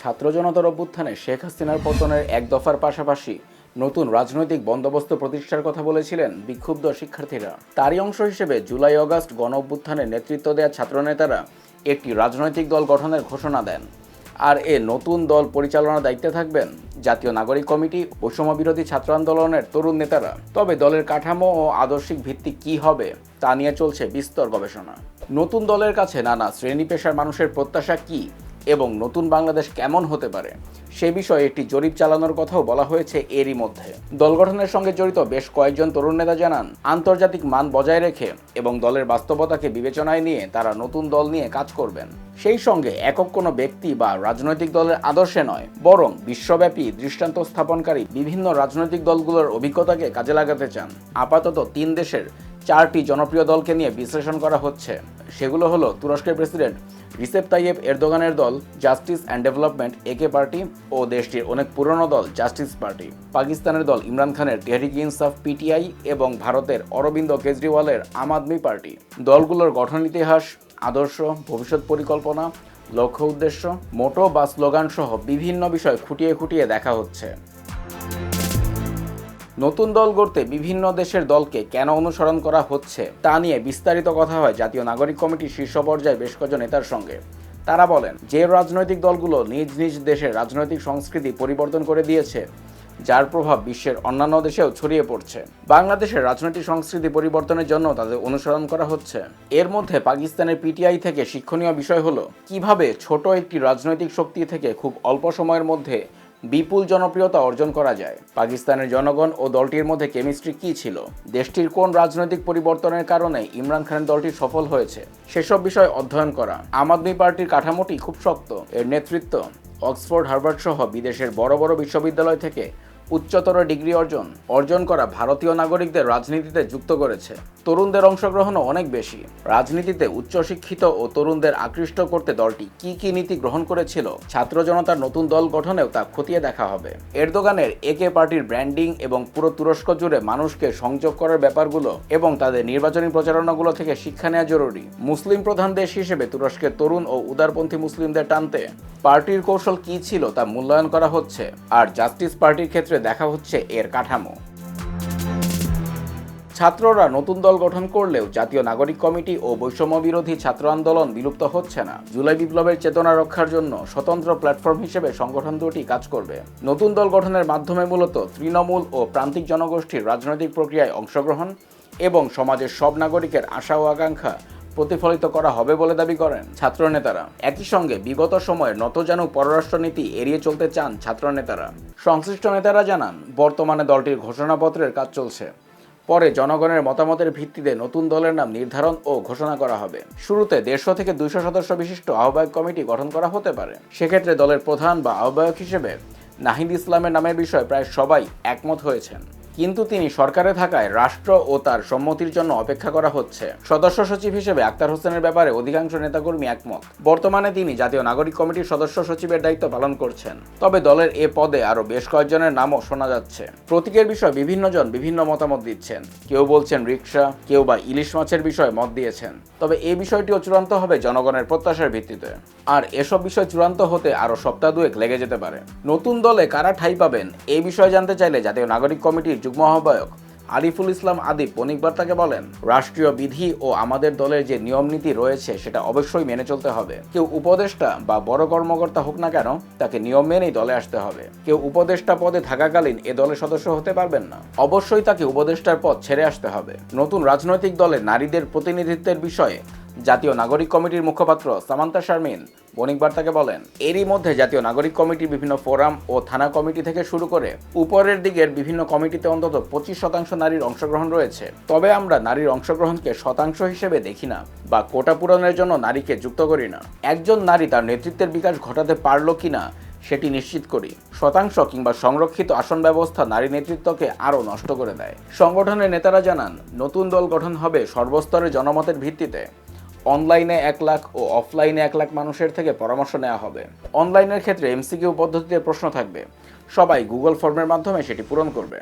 ছাত্র জনতার অভ্যুত্থানে শেখ হাসিনার পতনের এক দফার পাশাপাশি নতুন রাজনৈতিক বন্দোবস্ত প্রতিষ্ঠার কথা বলেছিলেন বিক্ষুব্ধ শিক্ষার্থীরা। তারই অংশ হিসেবে জুলাই অগাস্ট গণ অভ্যুত্থানে নেতৃত্ব দেওয়া ছাত্রনেতারা একটি রাজনৈতিক দল গঠনের ঘোষণা দেন। আর এ নতুন দল পরিচালনার দায়িত্বে থাকবেন জাতীয় নাগরিক কমিটি বৈষম্য বিরোধী ছাত্র আন্দোলনের তরুণ নেতারা। তবে দলের কাঠামো ও আদর্শিক ভিত্তি কি হবে তা নিয়ে চলছে বিস্তর গবেষণা। নতুন দলের কাছে নানা শ্রেণি পেশার মানুষের প্রত্যাশা কি এবং নতুন বাংলাদেশ কেমন হতে পারে? সে বিষয়ে একটি জরিপ চালানোর কথাও বলা হয়েছে এরই মধ্যে। দল গঠনের সঙ্গে জড়িত বেশ কয়েকজন তরুণ নেতা জানান, আন্তর্জাতিক মান বজায় রেখে এবং দলের বাস্তবতাকে বিবেচনায় নিয়ে তারা নতুন দল নিয়ে কাজ করবেন। সেই সঙ্গে একক কোনো ব্যক্তি বা রাজনৈতিক দলের আদর্শে নয়, বরং বিশ্বব্যাপী দৃষ্টান্ত স্থাপনকারী বিভিন্ন রাজনৈতিক দলগুলোর অভিজ্ঞতাকে কাজে লাগাতে চান। আপাতত তিন দেশের চারটি জনপ্রিয় দলকে নিয়ে বিশ্লেষণ করা হচ্ছে। সেগুলো হলো তুরস্কের প্রেসিডেন্ট রিসেপ তাইয়েব এরদোগানের দল, justice and development AK party ও দেশটির অনেক পুরনো দল, জাস্টিস পার্টি। পাকিস্তানের দল ইমরান খানের তেহরিক ইনসাফ, পিটিআই এবং ভারতের অরবিন্দ কেজরিওয়ালের আম আদমি পার্টি। দলগুলোর গঠন ইতিহাস, আদর্শ, ভবিষ্যৎ পরিকল্পনা, লক্ষ্য উদ্দেশ্য, মোটো বা স্লোগান সহ বিভিন্ন বিষয় খুঁটিয়ে খুঁটিয়ে দেখা হচ্ছে। নতুন দল গড়তে বিভিন্ন দেশের দলকে কেন অনুসরণ করা হচ্ছে তা নিয়ে বিস্তারিত কথা হয় জাতীয় নাগরিক কমিটির শীর্ষ পর্যায়ে বেশ কয়েকজন নেতার সঙ্গে। তারা বলেন, যে রাজনৈতিক দলগুলো নিজ নিজ দেশের রাজনৈতিক সংস্কৃতি পরিবর্তন করে দিয়েছে, যার প্রভাব বিশ্বের অন্যান্য দেশেও ছড়িয়ে পড়ছে। বাংলাদেশের রাজনৈতিক সংস্কৃতি পরিবর্তনের জন্য তাদের অনুসরণ করা হচ্ছে। এর মধ্যে পাকিস্তানের পিটিআই থেকে শিক্ষণীয় বিষয় হলো, কীভাবে ছোট একটি রাজনৈতিক শক্তি থেকে খুব অল্প সময়ের মধ্যে বিপুল জনপ্রিয়তা অর্জন করা যায়। পাকিস্তানের জনগণ ও দলটির মধ্যে কেমিস্ট্রি কী ছিল? দেশটির কোন রাজনৈতিক পরিবর্তনের কারণে ইমরান খানের দলটি সফল হয়েছে? সেসব বিষয় অধ্যয়ন করা। আম আদমি পার্টির কাঠামোটি খুব শক্ত। এর নেতৃত্ব অক্সফোর্ড, হার্ভার্ড সহ বিদেশের বড় বড় বিশ্ববিদ্যালয় থেকে উচ্চতর ডিগ্রি অর্জন অর্জন করা ভারতীয় নাগরিকদের রাজনীতিতে যুক্ত করেছে। তরুণদের অংশগ্রহণও অনেক বেশি। রাজনীতিতে উচ্চশিক্ষিত ও তরুণদের আকৃষ্ট করতে দলটি কি কি নীতি গ্রহণ করেছিল, ছাত্র জনতার নতুন দল গঠনেও তা খতিয়ে দেখা হবে। এরদোগানের একে পার্টির ব্র্যান্ডিং এবং পুরো তুরস্ক জুড়ে মানুষকে সংযোগ করার ব্যাপারগুলো এবং তাদের নির্বাচনী প্রচারণাগুলো থেকে শিক্ষা নেওয়া জরুরি। মুসলিম প্রধান দেশ হিসেবে তুরস্কের তরুণ ও উদারপন্থী মুসলিমদের টানতে পার্টির কৌশল কি ছিল তা মূল্যায়ন করা হচ্ছে। আর জাস্টিস পার্টির ক্ষেত্রে দেখা হচ্ছে এর কাঠামো। ছাত্ররা নতুন দল গঠন করলেও জাতীয় নাগরিক কমিটি ও বৈষম্য বিরোধী ছাত্র আন্দোলন বিলুপ্ত হচ্ছে না। জুলাই বিপ্লবের চেতনা রক্ষার জন্য স্বতন্ত্র প্ল্যাটফর্ম হিসেবে সংগঠন দুটি কাজ করবে। নতুন দল গঠনের মাধ্যমে মূলত তৃণমূল ও প্রান্তিক জনগোষ্ঠীর রাজনৈতিক প্রক্রিয়ায় অংশগ্রহণ এবং সমাজের সব নাগরিকের আশা ও আকাঙ্ক্ষা প্রতিফলিত করা হবে বলে দাবি করেন ছাত্রনেতারা। একই সঙ্গে বিগত সময়ে নত নতজানু পররাষ্ট্রনীতি এড়িয়ে চলতে চান ছাত্রনেতারা। সংশ্লিষ্ট নেতারা জানান, বর্তমানে দলটির ঘোষণাপত্রের কাজ চলছে। পরে জনগণের মতামতের ভিত্তিতে নতুন দলের নাম নির্ধারণ ও ঘোষণা করা হবে। শুরুতে দেড়শো থেকে দুইশো সদস্য বিশিষ্ট আহ্বায়ক কমিটি গঠন করা হতে পারে। সেক্ষেত্রে দলের প্রধান বা আহ্বায়ক হিসেবে নাহিদ ইসলামের নামের বিষয়ে প্রায় সবাই একমত হয়েছেন। কিন্তু তিনি সরকারে থাকায় রাষ্ট্র ও তার সম্মতির জন্য অপেক্ষা করা হচ্ছে। সদস্য সচিব হিসেবে আক্তার হোসেনের ব্যাপারে অধিকাংশ নেতাকর্মী একমত। বর্তমানে তিনি জাতীয় নাগরিক কমিটির সদস্য সচিবের দায়িত্ব পালন করছেন। তবে দলের এ পদে আরও বেশ কয়েকজনের নামও শোনা যাচ্ছে। প্রতীকের বিষয়ে বিভিন্ন জন বিভিন্ন মতামত দিচ্ছেন। কেউ বলছেন রিক্সা কেউ বা ইলিশ মাছের বিষয়ে মত দিয়েছেন। তবে এই বিষয়টিও চূড়ান্ত হবে জনগণের প্রত্যাশার ভিত্তিতে। আর এসব বিষয় চূড়ান্ত হতে আরও সপ্তাহ দুয়েক লেগে যেতে পারে। নতুন দলে কারা ঠাই পাবেন এই বিষয়ে জানতে চাইলে জাতীয় নাগরিক কমিটির যুগ্ম আহ্বায়ক আরিফুল ইসলাম আদিব বণিক বার্তাকে বলেন, রাষ্ট্রীয় বিধি ও আমাদের দলের যে নিয়ম নীতি রয়েছে, সেটা অবশ্যই মেনে চলতে হবে। কেউ উপদেষ্টা বা বড় কর্মকর্তা হোক না কেন, তাকে নিয়ম মেনেই দলে আসতে হবে। কেউ উপদেষ্টা পদে থাকাকালীন এ দলের সদস্য হতে পারবেন না। অবশ্যই তাকে উপদেষ্টার পদ ছেড়ে আসতে হবে। নতুন রাজনৈতিক দলে নারীদের প্রতিনিধিত্বের বিষয়ে জাতীয় নাগরিক কমিটির মুখপাত্র সামান্তা শারমিন বণিক বার্তাকে বলেন, এরই মধ্যে জাতীয় নাগরিক কমিটির বিভিন্ন ফোরাম ও থানা কমিটি থেকে শুরু করে উপরের দিকের বিভিন্ন কমিটিতে অন্তত পঁচিশ শতাংশ নারীর অংশগ্রহণ রয়েছে। তবে আমরা নারীর অংশগ্রহণকে শতাংশ হিসেবে দেখি না বা কোটা পূরণের জন্য নারীকে যুক্ত করি না। একজন নারী তার নেতৃত্বের বিকাশ ঘটাতে পারল কিনা সেটি নিশ্চিত করি। শতাংশ কিংবা সংরক্ষিত আসন ব্যবস্থা নারী নেতৃত্বকে আরও নষ্ট করে দেয়। সংগঠনের নেতারা জানান, নতুন দল গঠন হবে সর্বস্তরের জনমতের ভিত্তিতে। অনলাইনে এক লাখ ও অফলাইনে এক লাখ মানুষের থেকে পরামর্শ নেওয়া হবে। অনলাইনের ক্ষেত্রে এমসিকিউ পদ্ধতিতে প্রশ্ন থাকবে। সবাই গুগল ফর্মের মাধ্যমে সেটি পূরণ করবে।